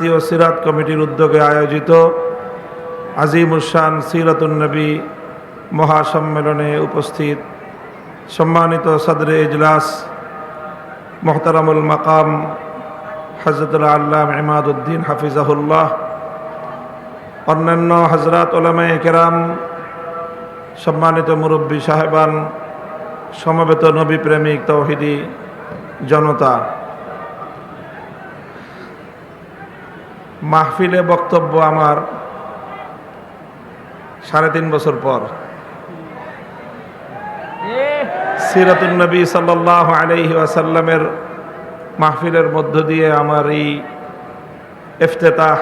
জাতীয় সিরাত কমিটির উদ্যোগে আয়োজিত আজিমুসান সিরাতুন্নবী মহাসম্মেলনে উপস্থিত সম্মানিত সদরে ইজলাস মোহতারামুল মাকাম হজরতুল আল্লাহ ইমাদুদ্দিন হাফিজাহুল্লাহ, অন্যান্য হজরত ওলামায় কেরাম, সম্মানিত মুরব্বী সাহেবান, সমবেত নবী প্রেমিক তৌহিদি জনতা। মাহফিলে বক্তব্য আমার সাড়ে তিন বছর পর। সিরাতুল নবী সাল্লাহ আলহি আসাল্লামের মাহফিলের মধ্য দিয়ে আমার এই ইফতেতাহ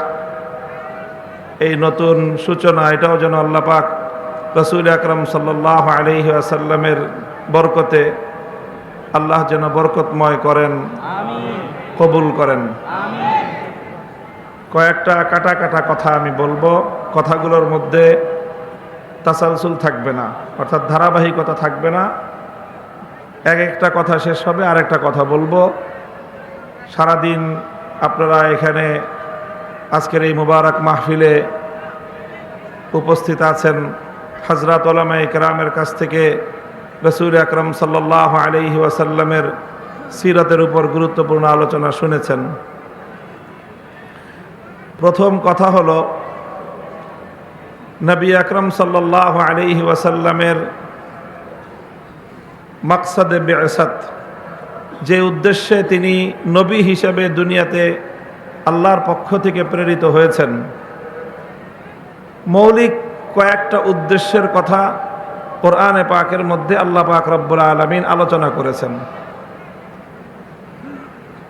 এই নতুন সূচনা এটাও যেন আল্লাহ পাক রসুল আকরম সাল্লাহ আলহি আসাল্লামের বরকতে আল্লাহ যেন বরকতময় করেন কবুল করেন। কয়েকটা কাটা কাটা কথা আমি বলব। কথাগুলোর মধ্যে তাসালসুল থাকবে না, অর্থাৎ ধারাবাহিকতা থাকবে না। এক একটা কথা শেষ হবে আর একটা কথা বলব। সারাদিন আপনারা এখানে আজকের এই মুবারক মাহফিলে উপস্থিত আছেন হজরত ওলামা ইকরামের কাছ থেকে রসুল আকরম সাল্লাহ আলহি ওয়াসাল্লামের সিরতের উপর গুরুত্বপূর্ণ আলোচনা শুনেছেন। প্রথম কথা হলো, নবী আকরম সাল্লাহ আলহি ওয়াসাল্লামের মাকসাদে বেসাত, যে উদ্দেশ্যে তিনি নবী হিসেবে দুনিয়াতে আল্লাহর পক্ষ থেকে প্রেরিত হয়েছেন। মৌলিক কয়েকটা উদ্দেশ্যের কথা কোরআনে পাকের মধ্যে আল্লাহ পাক রব্বুল আলমিন আলোচনা করেছেন।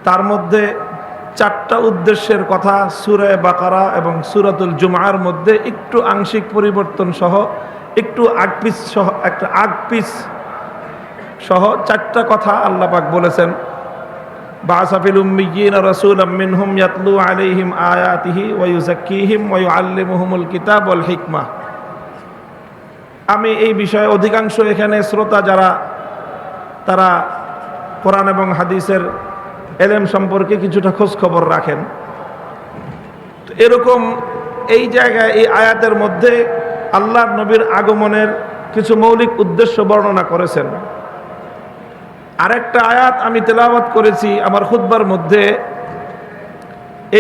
তার মধ্যে চারটা উদ্দেশ্যের কথা সুরায় বাকারা এবং সুরাতুল জুমার মধ্যে একটু আংশিক পরিবর্তন সহ, একটু আগপিস সহ, একটা আগপিস সহ চারটা কথা আল্লাহ পাক বলেছেন। বাসাফিল উম্মিয়িন রাসূল মিনহুম ইয়াতলু আলাইহিম আয়াতিহি ওয়া ইউযাক্কিহিম ওয়া ইউআল্লিমুহুমুল কিতাব ওয়াল হিকমা। আমি এই বিষয়ে অধিকাংশ এখানে শ্রোতা যারা, তারা কোরআন এবং হাদিসের এলেম সম্পর্কে কিছুটা খোঁজ খবর রাখেন এরকম এই জায়গায়, এই আয়াতের মধ্যে আল্লাহ নবীর আগমনের কিছু মৌলিক উদ্দেশ্য বর্ণনা করেছেন। আরেকটা আয়াত আমি তেলাওয়াত করেছি আমার খুদ্বার মধ্যে।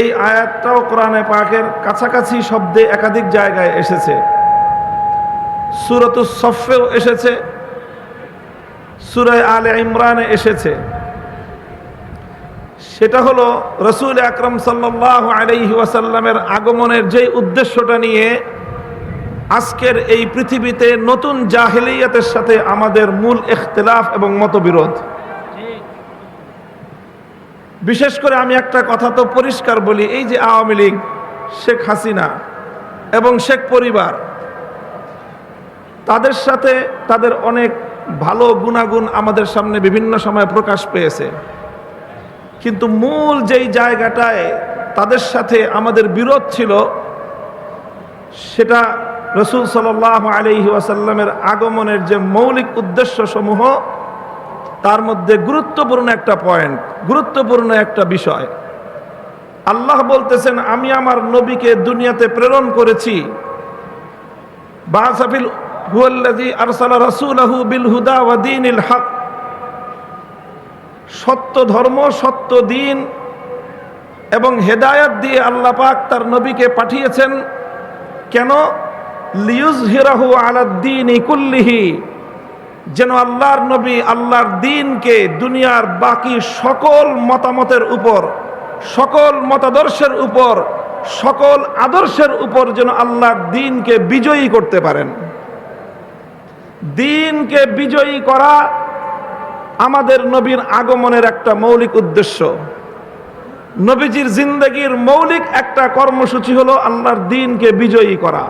এই আয়াতটাও কোরআনে পাকের কাছাকাছি শব্দে একাধিক জায়গায় এসেছে। সুরতুস সফেও এসেছে। সুরায় আলে ইমরানে এসেছে। সেটা হলো রসুল আকরম সাল্লাহ আলাইহি ওয়াসাল্লামের আগমনের যে উদ্দেশ্যটা নিয়ে আজকের এই পৃথিবীতে নতুন জাহেলিয়াতের সাথে আমাদের মূল ইখতলাফ এবং মতবিরোধ। বিশেষ করে আমি একটা কথা তো পরিষ্কার বলি, এই যে আওয়ামী লীগ, শেখ হাসিনা এবং শেখ পরিবার, তাদের সাথে তাদের অনেক ভালো গুণাগুণ আমাদের সামনে বিভিন্ন সময় প্রকাশ পেয়েছে। কিন্তু মূল যেই জায়গাটায় তাদের সাথে আমাদের বিরোধ ছিল, সেটা রসুল সাল আলহি ওয়াসাল্লামের আগমনের যে মৌলিক উদ্দেশ্য সমূহ তার মধ্যে গুরুত্বপূর্ণ একটা পয়েন্ট গুরুত্বপূর্ণ একটা বিষয়। আল্লাহ বলতেছেন, আমি আমার নবীকে দুনিয়াতে প্রেরণ করেছি। বাসাফিল হুয়াল্লাযী আরসালা রাসূলাহু বিল হুদা ওয়া দীনিল হক। সত্য ধর্ম, সত্য দিন এবং হেদায়াত দিয়ে আল্লাহ পাক তার নবীকে পাঠিয়েছেন। কেন? লিউজ হিরাহু আলাদ্দিন কুল্লিহি, যেন আল্লাহর নবী আল্লাহর দিনকে দুনিয়ার বাকি সকল মতামতের উপর, সকল মতাদর্শের উপর, সকল আদর্শের উপর যেন আল্লাহর দিনকে বিজয়ী করতে পারেন। দিনকে বিজয়ী করা আমাদের নবীর আগমনের একটা মৌলিক উদ্দেশ্য। নবীজির জিন্দগির মৌলিক একটা কর্মসূচি হলো আল্লাহর দিনকে বিজয়ী করা।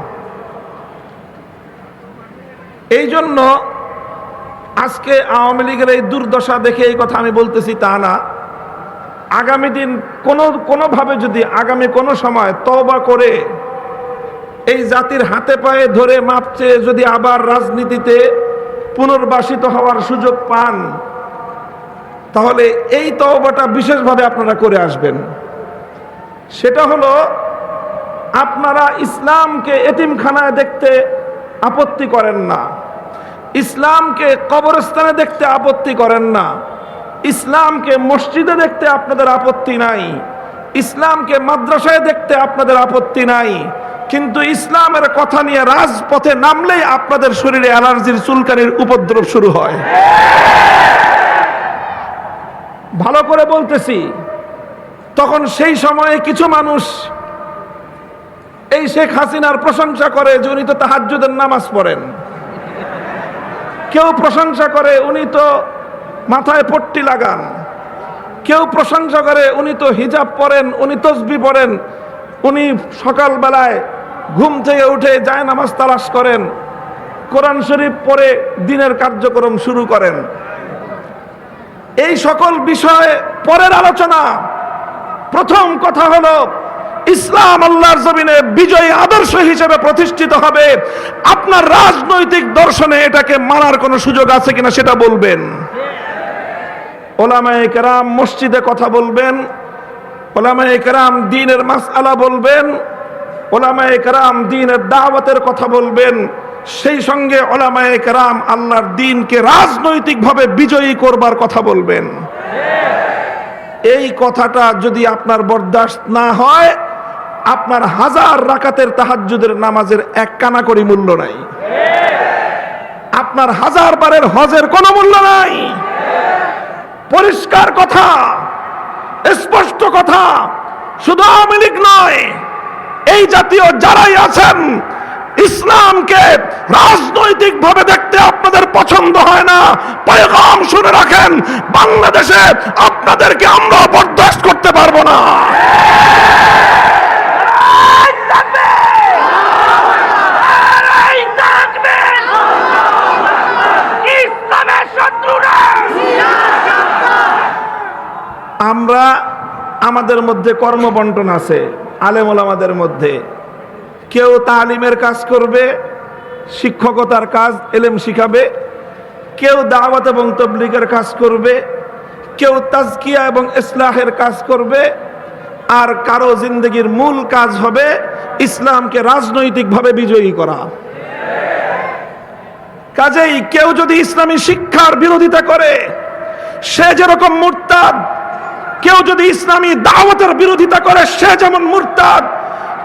এই জন্য আজকে আওয়ামী লীগের এই দুর্দশা দেখে এই কথা আমি বলতেছি তা না। আগামী দিন কোনো, কোনোভাবে যদি আগামী কোনো সময় তবা করে এই জাতির হাতে পায়ে ধরে মাপছে যদি আবার রাজনীতিতে পুনর্বাসিত হওয়ার সুযোগ পান তাহলে এই তওবাটা বিশেষভাবে আপনারা করে আসবেন। সেটা হলো, আপনারা ইসলামকে এতিমখানায় দেখতে আপত্তি করেন না। ইসলামকে কবরস্থানে দেখতে আপত্তি করেন না। ইসলামকে মসজিদে দেখতে আপনাদের আপত্তি নাই। ইসলামকে মাদ্রাসায় দেখতে আপনাদের আপত্তি নাই। কিন্তু ইসলামের কথা নিয়ে রাজপথে নামলেই আপনাদের শরীরে অ্যালার্জির চুলকানির উপদ্রব শুরু হয়। ভালো করে বলতেছি, তখন সেই সময়ে কিছু মানুষ এই শেখ হাসিনার প্রশংসা করে যে উনি তো তাহাজ্জুদের নামাজ পড়েন। কেউ প্রশংসা করে উনি তো মাথায় পট্টি লাগান। কেউ প্রশংসা করে উনি তো হিজাব পরেন, উনি তসবি পড়েন উনি সকালবেলায় ঘুম থেকে উঠে যায় নামাজ তালাশ করেন, কোরআন শরীফ পরে দিনের কার্যক্রম শুরু করেন। এই সকল বিষয়ে পরের আলোচনা। প্রথম কথা হলো, ইসলাম আল্লাহর জমিনে বিজয়ী আদর্শ হিসেবে প্রতিষ্ঠিত হবে। আপনার রাজনৈতিক দর্শনে এটাকে মানার কোনো সুযোগ আছে কিনা সেটা বলবেন। ওলামায়ে কেরাম মসজিদে কথা বলবেন, ওলামায়ে কেরাম দিনের মাসআলা বলবেন, ওলামায়ে কেরাম দিনের দাওয়াতের কথা বলবেন সেই সঙ্গে ওলামায়ে কেরাম আল্লাহর দিনকে রাজনৈতিকভাবে বিজয়ী করবার কথা বলবেন। এই কথাটা যদি আপনার বরদাস্ত না হয়, আপনার হাজার রাকাতের তাহাজ্জুদের নামাজের এক কানা করি মূল্য নাই। আপনার হাজার বারের হজের কোনো মূল্য নাই। পরিষ্কার কথা, স্পষ্ট কথা, শুধু আওয়ামী লীগ নয়, এই জাতীয় যারাই আছেন ইসলামকে রাজনৈতিক ভাবে দেখতে আপনাদের পছন্দ হয় না। পয়গাম শুনে রাখেন, বাংলাদেশে আপনাদেরকে আমরা বরদাস্ত করতে পারব না। আমরা আমাদের মধ্যে কর্মবন্টন আছে, আলেমুল আমাদের মধ্যে। কেউ তালিমের কাজ করবে, শিক্ষকতার কাজ, এলেম শিখাবে, কেউ দাওয়াত এবং তবলিগের কাজ করবে, কেউ তাজকিয়া এবং ইসলাহের কাজ করবে, আর কারও জিন্দগির মূল কাজ হবে ইসলামকে রাজনৈতিকভাবে বিজয়ী করা। কাজেই কেউ যদি ইসলামী শিক্ষার বিরোধিতা করে, সে যেরকম মুরতাদ, কেউ যদি ইসলামী দাওয়াতের বিরোধিতা করে, সে যেমন মুরতাদ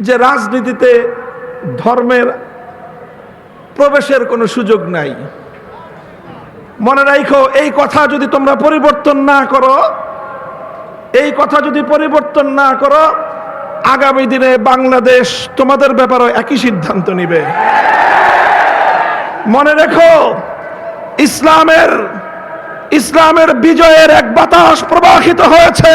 যে রাজনীতিতে ধর্মের প্রবেশের কোনো সুযোগ নাই। মনে রাখো এই কথা যদি তোমরা পরিবর্তন না করো, এই কথা যদি পরিবর্তন না করো, আগামী দিনে বাংলাদেশ তোমাদের ব্যাপারে একই সিদ্ধান্ত নিবে। মনে রেখো, ইসলামের ইসলামের বিজয়ের এক বাতাস প্রবাহিত হয়েছে।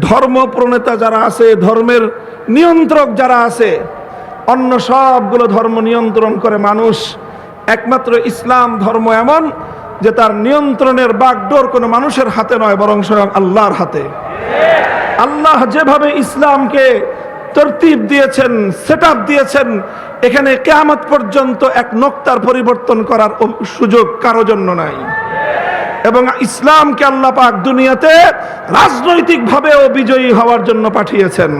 ধর্ম প্রণেতা যারা আছে, ধর্মের নিয়ন্ত্রক যারা আছে, অন্য সবগুলো ধর্ম নিয়ন্ত্রণ করে মানুষ। একমাত্র ইসলাম ধর্ম এমন যে তার নিয়ন্ত্রণের বাগডোর কোনো মানুষের হাতে নয়, বরং স্বয়ং আল্লাহর হাতে। আল্লাহ যেভাবে ইসলামকে তরতিব দিয়েছেন সেট দিয়েছেন, এখানে কেয়ামত পর্যন্ত এক নোক্তার পরিবর্তন করার সুযোগ কারও জন্য নাই। এবং ইসলামকে আল্লাহ পাক দুনিয়াতে রাজনৈতিকভাবেও বিজয়ী হওয়ার জন্য পাঠিয়েছেন।